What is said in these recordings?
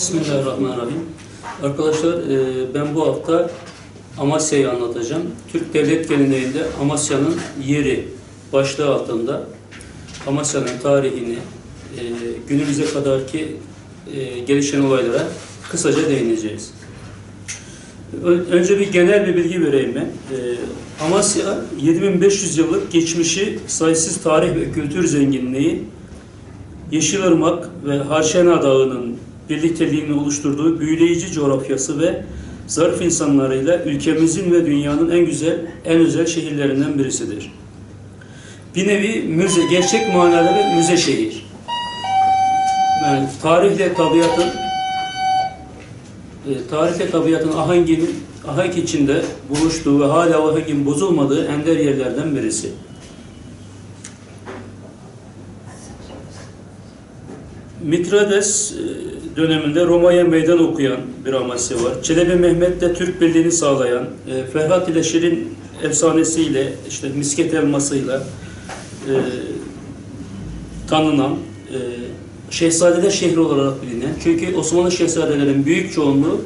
Bismillahirrahmanirrahim. Arkadaşlar e, ben bu hafta Amasya'yı anlatacağım. Türk devlet geleneğinde Amasya'nın yeri başlığı altında Amasya'nın tarihini, e, günümüze kadarki e, gelişen olaylara kısaca değineceğiz. Önce bir genel bir bilgi vereyim ben. Amasya 7500 yıllık geçmişi, sayısız tarih ve kültür zenginliği, Yeşilırmak ve Harşena Dağı'nın birlikteliğini oluşturduğu büyüleyici coğrafyası ve zarif insanlarıyla ülkemizin ve dünyanın en güzel, en özel şehirlerinden birisidir. Bir nevi müze, gerçek manada bir müze şehir. Yani tarihle tabiatın e, tarihle tabiatın ahenginin ahenk içinde buluştuğu ve hala ahengin bozulmadığı ender yerlerden birisi. Mitrades e, döneminde Roma'ya meydan okuyan bir Amasya var. Çelebi Mehmet de Türk birliğini sağlayan, e, Ferhat ile Şirin efsanesiyle, işte misket elmasıyla e, tanınan, e, Şehzadeler şehri olarak bilinen. Çünkü Osmanlı şehzadelerin büyük çoğunluğu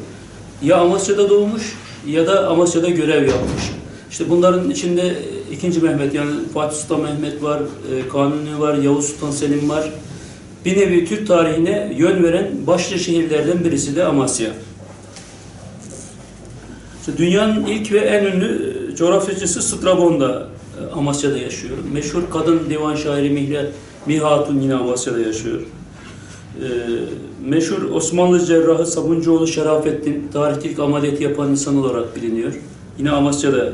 ya Amasya'da doğmuş ya da Amasya'da görev yapmış. İşte bunların içinde ikinci Mehmet yani Fatih Sultan Mehmet var, e, Kanuni var, Yavuz Sultan Selim var. Bir nevi Türk tarihine yön veren başlıca şehirlerden birisi de Amasya. Dünyanın ilk ve en ünlü e, coğrafyacısı Strabon da e, Amasya'da yaşıyor. Meşhur kadın divan şairi Mihle Mihatun yine Amasya'da yaşıyor. Ee, meşhur Osmanlı cerrahı Sabuncuoğlu Şerafettin tarihte ilk ameliyatı yapan insan olarak biliniyor. Yine Amasya'da e,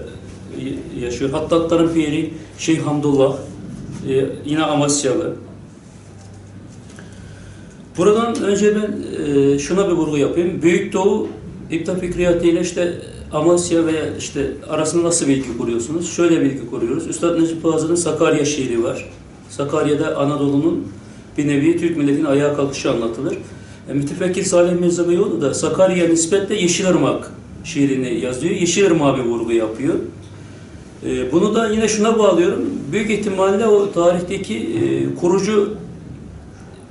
yaşıyor. Hattatların piri Şeyh Hamdullah e, yine Amasyalı. Buradan önce ben e, şuna bir vurgu yapayım. Büyük Doğu İpta Fikriyatı ile işte Amasya veya işte arasında nasıl bir kuruyorsunuz? Şöyle bir kuruyoruz. Üstad Necip Fazıl'ın Sakarya şiiri var. Sakarya'da Anadolu'nun bir nevi Türk milletinin ayağa kalkışı anlatılır. E, mütefekkir Salih Mirza Beyoğlu da Sakarya nispetle Yeşilırmak şiirini yazıyor. Yeşilırmak'a bir vurgu yapıyor. E, bunu da yine şuna bağlıyorum. Büyük ihtimalle o tarihteki e, kurucu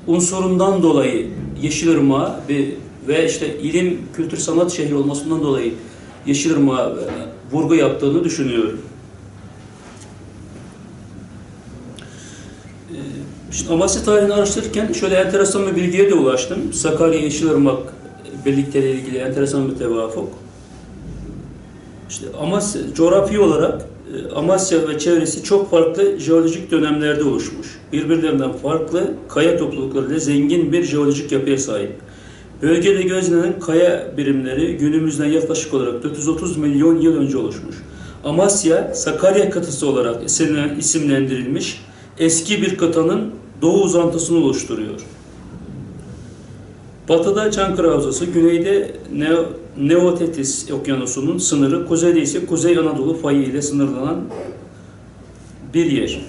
unsurundan dolayı Yeşilırmak'a bir ve işte ilim, kültür, sanat şehri olmasından dolayı Yeşilırmak'a e, vurgu yaptığını düşünüyorum. Ee, Şimdi Amasya tarihini araştırırken şöyle enteresan bir bilgiye de ulaştım. Sakarya Yeşilırmak birlikteliği ilgili enteresan bir tevafuk. İşte Amasya, coğrafi olarak e, Amasya ve çevresi çok farklı jeolojik dönemlerde oluşmuş. Birbirlerinden farklı kaya topluluklarıyla zengin bir jeolojik yapıya sahip. Bölgede gözlenen kaya birimleri günümüzden yaklaşık olarak 430 milyon yıl önce oluşmuş. Amasya, Sakarya kıtası olarak isimlen- isimlendirilmiş eski bir kıtanın doğu uzantısını oluşturuyor. Batıda Çankırı Havzası, güneyde Neo, Neotetis Okyanusu'nun sınırı, kuzeyde ise Kuzey Anadolu fayı ile sınırlanan bir yer.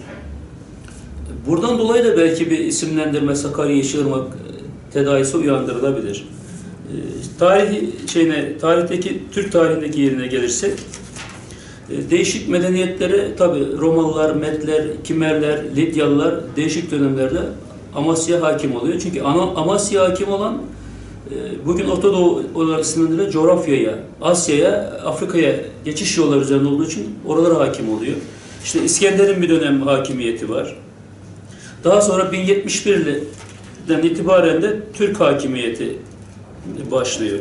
Buradan dolayı da belki bir isimlendirme Sakarya Yeşilırmak e, tedayisi uyandırılabilir. E, Tarihi şeyine, tarihteki Türk tarihindeki yerine gelirsek e, Değişik medeniyetlere tabi Romalılar, Medler, Kimerler, Lidyalılar değişik dönemlerde Amasya hakim oluyor. Çünkü Amasya hakim olan e, bugün Orta Doğu olarak sınırlı coğrafyaya, Asya'ya, Afrika'ya geçiş yolları üzerinde olduğu için oralara hakim oluyor. İşte İskender'in bir dönem hakimiyeti var. Daha sonra 1071'den itibaren de Türk hakimiyeti başlıyor.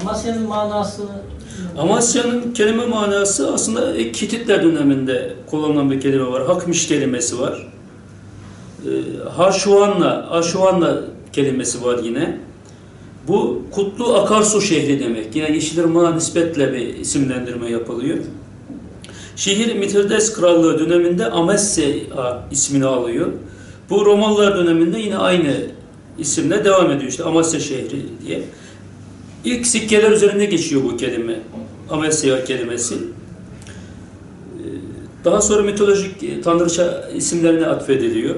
Amasya'nın manasını Amasya'nın kelime manası aslında ilk Hititler döneminde kullanılan bir kelime var. Hakmiş kelimesi var. Ee, Harşuanla, Aşuanla kelimesi var yine. Bu Kutlu Akarsu şehri demek. Yine Yeşilırmak'a nispetle bir isimlendirme yapılıyor. Şehir Mitrides Krallığı döneminde Amasya ismini alıyor. Bu Romalılar döneminde yine aynı isimle devam ediyor işte Amasya şehri diye. İlk sikkeler üzerinde geçiyor bu kelime. Amasya kelimesi. Ee, Daha sonra mitolojik e, tanrıça isimlerine atfediliyor.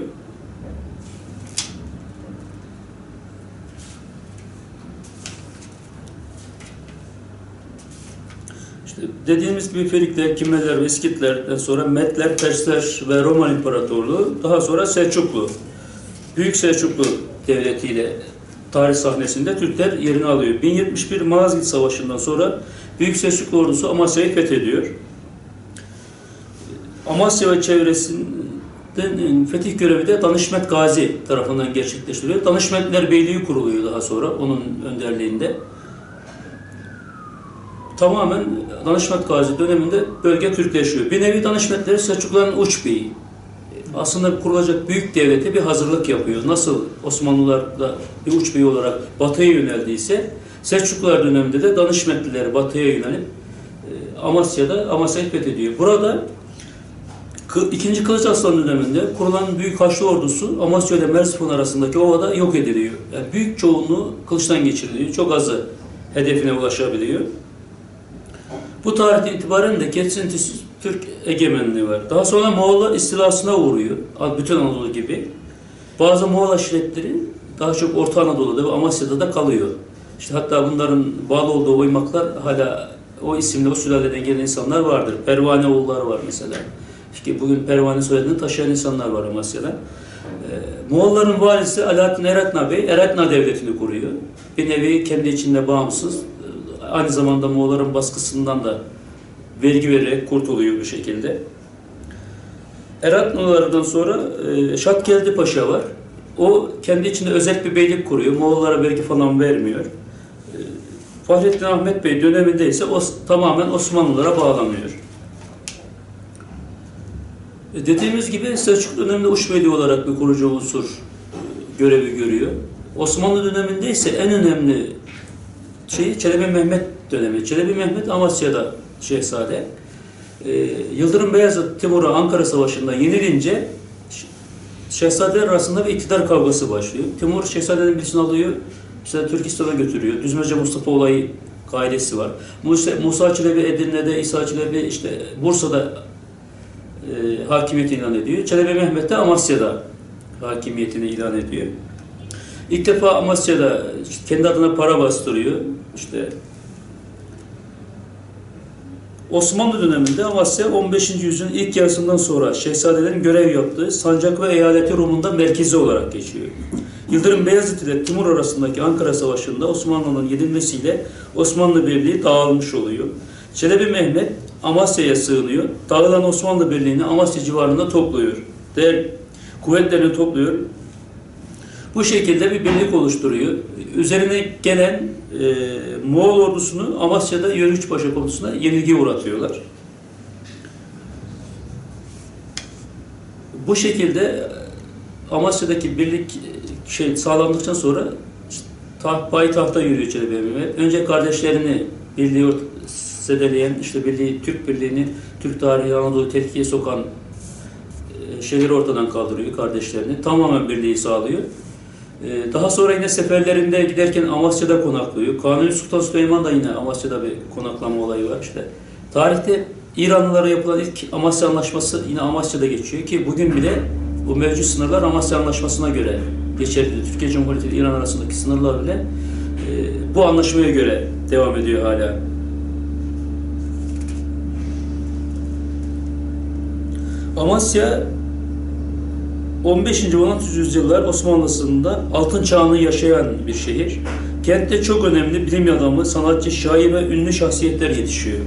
İşte dediğimiz gibi Fenikler, Kimeler ve İskitlerden sonra Metler, Persler ve Roman İmparatorluğu, daha sonra Selçuklu. Büyük Selçuklu devletiyle tarih sahnesinde Türkler yerini alıyor. 1071 Malazgirt Savaşı'ndan sonra Büyük Selçuklu ordusu Amasya'yı fethediyor. Amasya ve çevresinden fetih görevi de Danışmet Gazi tarafından gerçekleştiriliyor. Danışmetler Beyliği kuruluyor daha sonra onun önderliğinde. Tamamen Danışmet Gazi döneminde bölge Türkleşiyor. Bir nevi Danışmetleri Selçukluların uç beyi. Aslında kurulacak büyük devlete bir hazırlık yapıyor. Nasıl Osmanlılar da bir uç beyi olarak batıya yöneldiyse Selçuklular döneminde de Danışmetliler batıya yönelip e, Amasya'da Amasya'yı fethediyor. Burada İkinci Kılıç Arslan döneminde kurulan Büyük Haçlı Ordusu Amasya ile Mersin arasındaki ovada yok ediliyor. Yani büyük çoğunluğu kılıçtan geçiriliyor. Çok azı hedefine ulaşabiliyor. Bu tarihten itibaren de kesintisiz Türk egemenliği var. Daha sonra Moğollar istilasına uğruyor. Bütün Anadolu gibi. Bazı Moğol aşiretleri daha çok Orta Anadolu'da ve Amasya'da da kalıyor. İşte hatta bunların bağlı olduğu oymaklar hala o isimle, o sülaleden gelen insanlar vardır. Pervane oğulları var mesela. İşte bugün Pervane soyadını taşıyan insanlar var Amasya'da. Ee, Moğolların valisi Alaaddin Eretna Bey, Eretna Devleti'ni kuruyor. Bir nevi kendi içinde bağımsız, aynı zamanda Moğolların baskısından da vergi vererek kurtuluyor bu şekilde. Eratnalardan sonra e, Şatgeldi Paşa var. O kendi içinde özel bir beylik kuruyor. Moğollara vergi falan vermiyor. E, Fahrettin Ahmet Bey döneminde ise o tamamen Osmanlılara bağlanıyor. E, Dediğimiz gibi Selçuklu döneminde Uçbeyli olarak bir kurucu unsur e, görevi görüyor. Osmanlı döneminde ise en önemli şey Çelebi Mehmet dönemi. Çelebi Mehmet Amasya'da şehzade. Ee, Yıldırım Beyazıt Timur'a Ankara Savaşı'nda yenilince şehzadeler arasında bir iktidar kavgası başlıyor. Timur şehzadenin birisini alıyor, işte Türkistan'a götürüyor. Düzmece Mustafa olayı kaidesi var. Musa, Musa Çelebi Edirne'de, İsa Çelebi işte Bursa'da e, hakimiyet ilan ediyor. Çelebi Mehmet de Amasya'da hakimiyetini ilan ediyor. İlk defa Amasya'da kendi adına para bastırıyor. İşte Osmanlı döneminde Amasya 15. yüzyılın ilk yarısından sonra şehzadelerin görev yaptığı sancak ve eyaleti Rum'unda merkezi olarak geçiyor. Yıldırım Beyazıt ile Timur arasındaki Ankara Savaşı'nda Osmanlı'nın yenilmesiyle Osmanlı Birliği dağılmış oluyor. Çelebi Mehmet Amasya'ya sığınıyor. Dağılan Osmanlı Birliği'ni Amasya civarında topluyor. Değer kuvvetlerini topluyor. Bu şekilde bir birlik oluşturuyor. Üzerine gelen e, Moğol ordusunu Amasya'da Yörükçüpaşa konusunda yenilgi uğratıyorlar. Bu şekilde e, Amasya'daki birlik e, şey sağlandıktan sonra taht, payitahta yürüyor Çelebi Mehmet. Önce kardeşlerini birliği zedeleyen, işte birliği, Türk birliğini, Türk tarihi Anadolu tehlikeye sokan e, şeyleri ortadan kaldırıyor kardeşlerini. Tamamen birliği sağlıyor. Ee, Daha sonra yine seferlerinde giderken Amasya'da konaklıyor. Kanuni Sultan Süleyman da yine Amasya'da bir konaklama olayı var işte. Tarihte İranlılara yapılan ilk Amasya Anlaşması yine Amasya'da geçiyor ki bugün bile bu mevcut sınırlar Amasya Anlaşması'na göre geçerli. Türkiye Cumhuriyeti ile İran arasındaki sınırlar bile e, bu anlaşmaya göre devam ediyor hala. Amasya 15. ve 16. yüzyıllar Osmanlısı'nda altın çağını yaşayan bir şehir. Kentte çok önemli bilim adamı, sanatçı, şair ve ünlü şahsiyetler yetişiyor.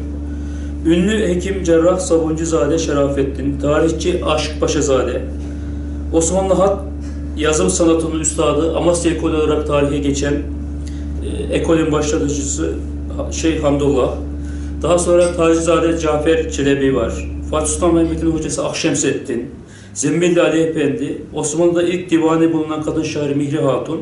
Ünlü hekim, cerrah, Sabuncuzade Şerafettin, tarihçi Aşık Paşazade, Osmanlı hat yazım sanatının üstadı, Amasya Ekolü olarak tarihe geçen e, ekolün başlatıcısı Şeyh Hamdullah, daha sonra Tacizade Cafer Çelebi var. Fatih Sultan Mehmet'in hocası Akşemseddin, Zembilli Ali Efendi, Osmanlı'da ilk divane bulunan kadın şair Mihri Hatun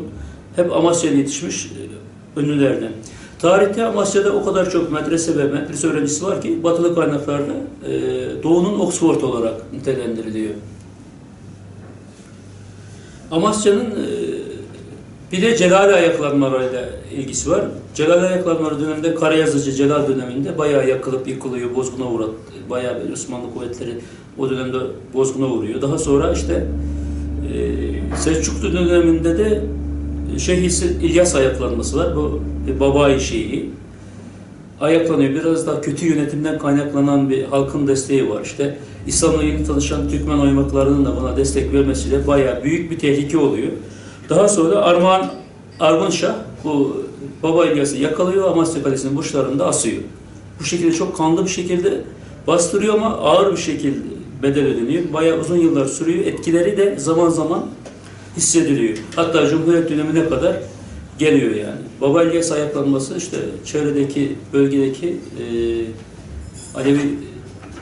hep Amasya'ya yetişmiş e, ünlülerden. Tarihte Amasya'da o kadar çok medrese ve medrese öğrencisi var ki batılı kaynaklarda e, Doğu'nun Oxford olarak nitelendiriliyor. Amasya'nın e, bir de Celali ayaklanmalarıyla ilgisi var. Celali ayaklanmaları döneminde Karayazıcı Celal döneminde bayağı yakılıp yıkılıyor, bozguna uğrat. Bayağı Osmanlı kuvvetleri o dönemde bozguna uğruyor. Daha sonra işte e, Selçuklu döneminde de Şeyh İlyas ayaklanması var. Bu e, Babai Şeyhi. Ayaklanıyor. Biraz daha kötü yönetimden kaynaklanan bir halkın desteği var. İşte İslam'la yeni tanışan Türkmen oymaklarının da buna destek vermesiyle bayağı büyük bir tehlike oluyor. Daha sonra Armağan Argunşah bu Baba İlyas'ı yakalıyor Amasya Kalesi'nin burçlarında asıyor. Bu şekilde çok kanlı bir şekilde bastırıyor ama ağır bir şekilde bedel ödeniyor. Bayağı uzun yıllar sürüyor. Etkileri de zaman zaman hissediliyor. Hatta Cumhuriyet dönemine kadar geliyor yani. Baba İlyas ayaklanması işte çevredeki bölgedeki e, Alevi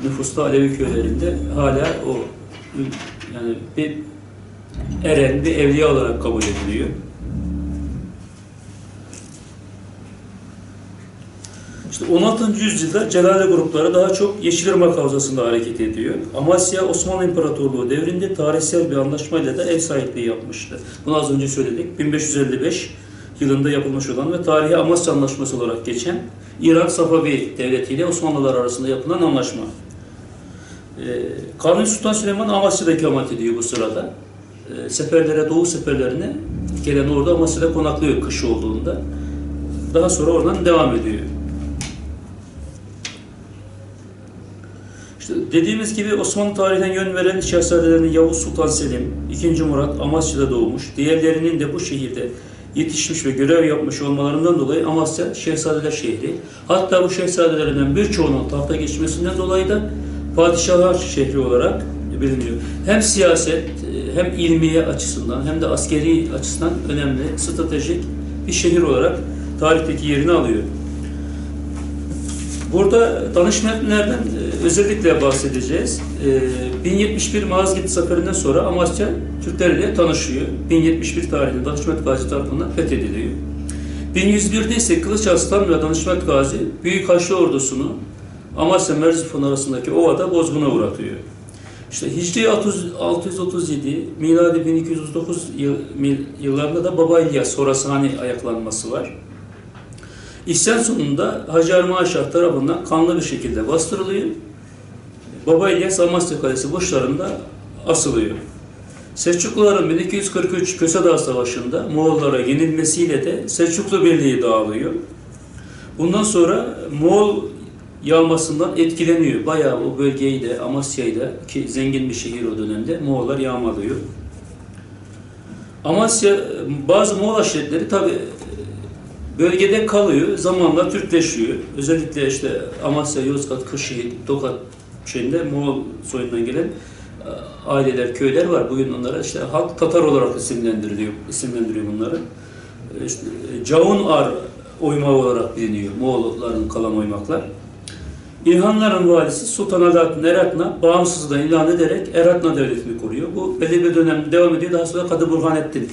nüfusta Alevi köylerinde hala o yani bir eren, bir evliya olarak kabul ediliyor. İşte 16. yüzyılda Celale grupları daha çok Yeşilırmak Havzası'nda hareket ediyor. Amasya Osmanlı İmparatorluğu devrinde tarihsel bir anlaşmayla da ev sahipliği yapmıştı. Bunu az önce söyledik. 1555 yılında yapılmış olan ve tarihi Amasya Anlaşması olarak geçen İran Safavi Devleti ile Osmanlılar arasında yapılan anlaşma. Ee, Kanuni Sultan Süleyman Amasya'da ikamet ediyor bu sırada. Ee, seferlere, doğu seferlerine gelen orada Amasya'da konaklıyor kış olduğunda. Daha sonra oradan devam ediyor. İşte dediğimiz gibi Osmanlı tarihinden yön veren şehzadelerin Yavuz Sultan Selim, II. Murat Amasya'da doğmuş. Diğerlerinin de bu şehirde yetişmiş ve görev yapmış olmalarından dolayı Amasya Şehzadeler şehri. Hatta bu şehzadelerinden birçoğunun tahta geçmesinden dolayı da padişahlar şehri olarak biliniyor. Hem siyaset hem ilmiye açısından hem de askeri açısından önemli, stratejik bir şehir olarak tarihteki yerini alıyor. Burada danışmenlerden e, özellikle bahsedeceğiz. E, 1071 Malazgirt Zaferi'nden sonra Amasya Türklerle tanışıyor. 1071 tarihinde Danışmet Gazi tarafından fethediliyor. 1101'de ise Kılıç Arslan ve Danışmet Gazi Büyük Haçlı ordusunu Amasya Merzifon arasındaki ovada bozguna uğratıyor. İşte Hicri 637, miladi 1209 yıl, yıllarında da Baba İlyas Horasani ayaklanması var. İsyan sonunda Hacı Armağan Şah tarafından kanlı bir şekilde bastırılıyor. Baba İlyas Amasya Kalesi burçlarında asılıyor. Selçukluların 1243 Köse Dağı Savaşı'nda Moğollara yenilmesiyle de Selçuklu Birliği dağılıyor. Bundan sonra Moğol yağmasından etkileniyor. Bayağı o bölgeyi de Amasya'yı da ki zengin bir şehir o dönemde Moğollar yağmalıyor. Amasya bazı Moğol aşiretleri tabi bölgede kalıyor. Zamanla Türkleşiyor. Özellikle işte Amasya, Yozgat, Kırşehir, Tokat şeyinde Moğol soyundan gelen e, aileler, köyler var. Bugün onlara işte halk Tatar olarak isimlendiriliyor, isimlendiriyor bunları. E, İşte Caun Ar oymağı olarak biliniyor. Moğolların kalan oymaklar. İlhanların valisi Sultan Alaaddin Eratna bağımsızlığını ilan ederek Eratna Devleti'ni kuruyor. Bu belli bir dönem devam ediyor. Daha sonra Kadı Burhanettin,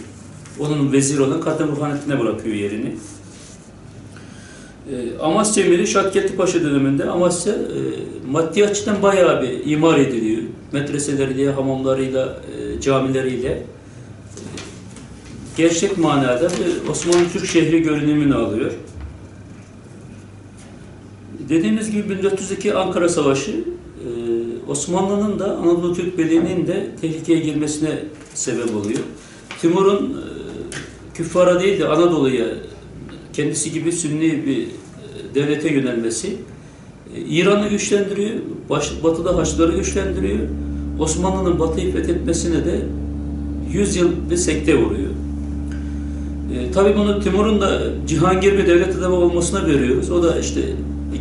onun veziri olan Kadı Burhanettin'e bırakıyor yerini. E, Amasya Emiri Şatketti Paşa döneminde Amasya e, maddi açıdan bayağı bir imar ediliyor. Medreseleriyle, hamamlarıyla, e, camileriyle gerçek manada bir Osmanlı Türk şehri görünümünü alıyor. Dediğimiz gibi 1402 Ankara Savaşı e, Osmanlı'nın da Anadolu Türk Birliği'nin de tehlikeye girmesine sebep oluyor. Timur'un e, küffara değil de Anadolu'ya kendisi gibi sünni bir e, devlete yönelmesi İran'ı güçlendiriyor, batıda Haçlıları güçlendiriyor. Osmanlı'nın batıyı fethetmesine de 100 yıl bir sekte vuruyor. E, tabii bunu Timur'un da Cihangir bir devlet adamı olmasına veriyoruz. O da işte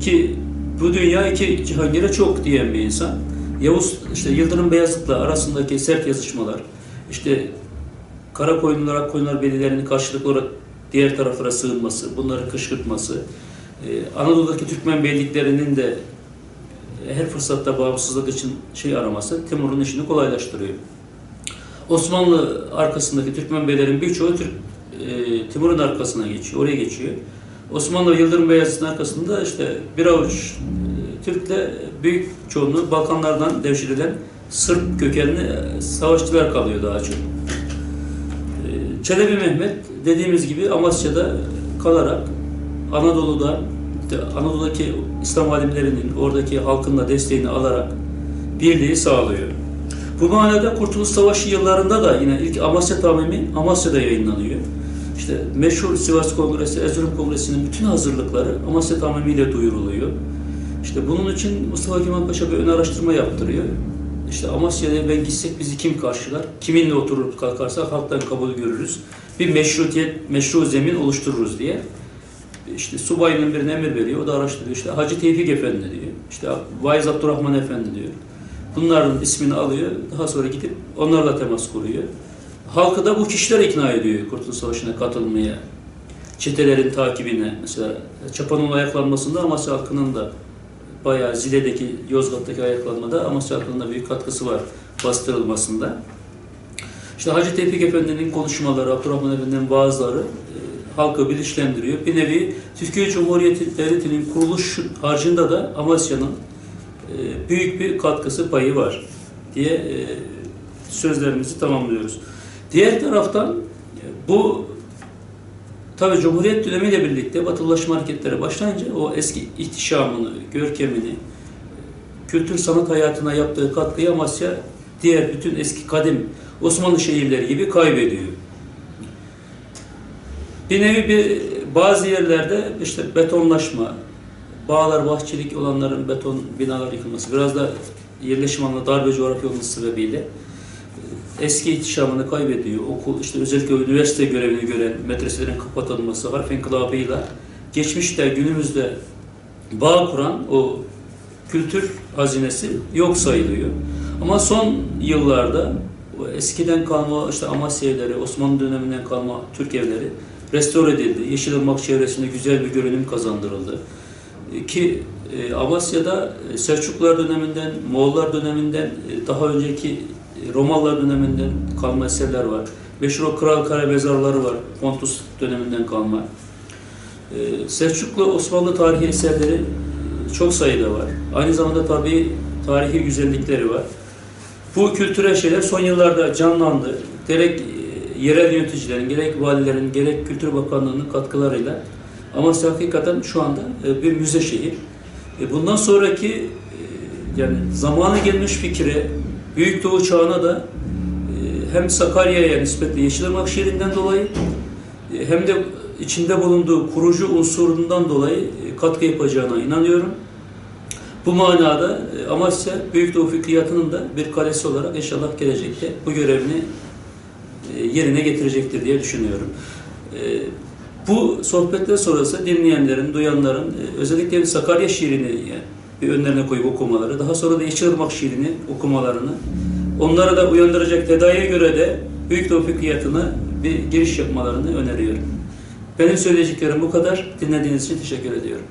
iki bu dünya iki Cihangir'e çok diyen bir insan. Yavuz işte Yıldırım Beyazıt'la arasındaki sert yazışmalar, işte Karakoyunlular, Akkoyunlular belirlerini karşılıklı olarak diğer taraflara sığınması, bunları kışkırtması, ee, Anadolu'daki Türkmen beyliklerinin de her fırsatta bağımsızlık için şey araması Timur'un işini kolaylaştırıyor. Osmanlı arkasındaki Türkmen beylerin birçoğu Türk, e, Timur'un arkasına geçiyor, oraya geçiyor. Osmanlı Yıldırım Beyazıt'ın arkasında işte bir avuç e, Türk'le büyük çoğunluğu Balkanlardan devşirilen Sırp kökenli e, savaşçılar kalıyor daha çok. E, Çelebi Mehmet dediğimiz gibi Amasya'da kalarak Anadolu'da Anadolu'daki İslam alimlerinin oradaki halkın da desteğini alarak birliği sağlıyor. Bu manada Kurtuluş Savaşı yıllarında da yine ilk Amasya Tamimi Amasya'da yayınlanıyor. İşte meşhur Sivas Kongresi, Erzurum Kongresi'nin bütün hazırlıkları Amasya Tamimi ile duyuruluyor. İşte bunun için Mustafa Kemal Paşa bir ön araştırma yaptırıyor. işte Amasya'ya ben gitsek bizi kim karşılar? Kiminle oturup kalkarsak halktan kabul görürüz. Bir meşrutiyet, meşru zemin oluştururuz diye. İşte subayının birine emir veriyor. O da araştırıyor. İşte Hacı Tevfik Efendi diyor. İşte Vaiz Abdurrahman Efendi diyor. Bunların ismini alıyor. Daha sonra gidip onlarla temas kuruyor. Halkı da bu kişiler ikna ediyor Kurtuluş Savaşı'na katılmaya. Çetelerin takibine. Mesela Çapa'nın ayaklanmasında Amasya halkının da bayağı Zile'deki, Yozgat'taki ayaklanmada Amasya halkının da büyük katkısı var bastırılmasında. İşte Hacı Tevfik Efendi'nin konuşmaları, Abdurrahman Efendi'nin vaazları e, halkı bilinçlendiriyor. Bir nevi Türkiye Cumhuriyeti Devleti'nin kuruluş harcında da Amasya'nın e, büyük bir katkısı payı var diye e, sözlerimizi tamamlıyoruz. Diğer taraftan e, bu tabi Cumhuriyet dönemiyle birlikte batılılaşma hareketleri başlayınca o eski ihtişamını, görkemini, kültür sanat hayatına yaptığı katkıyı Amasya diğer bütün eski kadim Osmanlı şehirleri gibi kaybediyor. Bir nevi bir bazı yerlerde işte betonlaşma, bağlar, bahçelik olanların beton binalar yıkılması, biraz da yerleşim alanı darbe coğrafya olması sebebiyle e, eski ihtişamını kaybediyor. Okul, işte özellikle üniversite görevini gören medreselerin kapatılması, harf inkılabıyla geçmişte, günümüzde bağ kuran o kültür hazinesi yok sayılıyor. Ama son yıllarda eskiden kalma işte Amasya evleri, Osmanlı döneminden kalma Türk evleri restore edildi. Yeşilırmak çevresinde güzel bir görünüm kazandırıldı. E, Ki e, Amasya'da e, Selçuklular döneminden, Moğollar döneminden, daha önceki Romalılar döneminden kalma eserler var. Meşhur o Kral Kare mezarları var, Pontus döneminden kalma. E, Selçuklu Osmanlı tarihi eserleri e, çok sayıda var. Aynı zamanda tabii tarihi güzellikleri var. Bu kültürel şeyler son yıllarda canlandı. Gerek e, yerel yöneticilerin, gerek valilerin, gerek Kültür Bakanlığı'nın katkılarıyla Amasya hakikaten şu anda e, bir müze şehir. Bundan sonraki yani zamanı gelmiş fikre, Büyük Doğu çağına da e, hem Sakarya'ya nispetle Yeşilırmak şehrinden dolayı e, hem de içinde bulunduğu kurucu unsurundan dolayı e, katkı yapacağına inanıyorum. Bu manada Amasya Büyük Doğu Fikriyatı'nın da bir kalesi olarak inşallah gelecekte bu görevini yerine getirecektir diye düşünüyorum. Bu sohbetler sonrası dinleyenlerin, duyanların özellikle Sakarya şiirini yani önlerine koyup okumaları, daha sonra da Yeşilırmak şiirini okumalarını, onlara da uyandıracak tedaiye göre de Büyük Doğu Fikriyatı'na bir giriş yapmalarını öneriyorum. Benim söyleyeceklerim bu kadar. Dinlediğiniz için teşekkür ediyorum.